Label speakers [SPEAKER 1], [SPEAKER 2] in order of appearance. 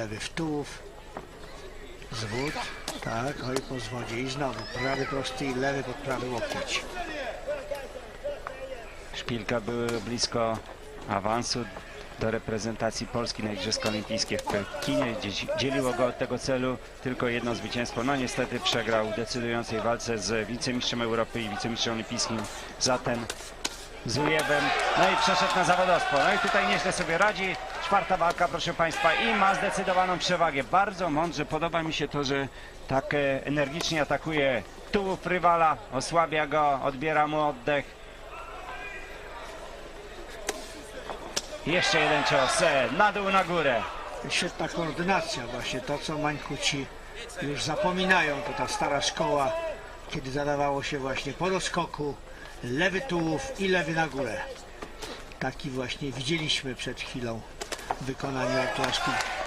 [SPEAKER 1] lewy w tułów, zwód, tak, oj po zwodzie i znowu prawy prosty i lewy pod prawy łokieć.
[SPEAKER 2] Szpilka były blisko awansu do reprezentacji Polski na Igrzyska Olimpijskie w Pekinie, dzieliło go od tego celu tylko jedno zwycięstwo. No niestety przegrał w decydującej walce z wicemistrzem Europy i wicemistrzem olimpijskim zatem Zujewem. No i przeszedł na zawodowstwo. No i tutaj nieźle sobie radzi. Czwarta walka, proszę Państwa, i ma zdecydowaną przewagę. Bardzo mądrze. Podoba mi się to, że tak e, energicznie atakuje tułów rywala, osłabia go, odbiera mu oddech. Jeszcze jeden cios, e, na dół, na górę.
[SPEAKER 1] Świetna koordynacja właśnie, to co Mańkuci już zapominają, to ta stara szkoła, kiedy zadawało się właśnie po doskoku, lewy tułów i lewy na górę. Taki właśnie widzieliśmy przed chwilą w wykonaniu Artura Szpilki.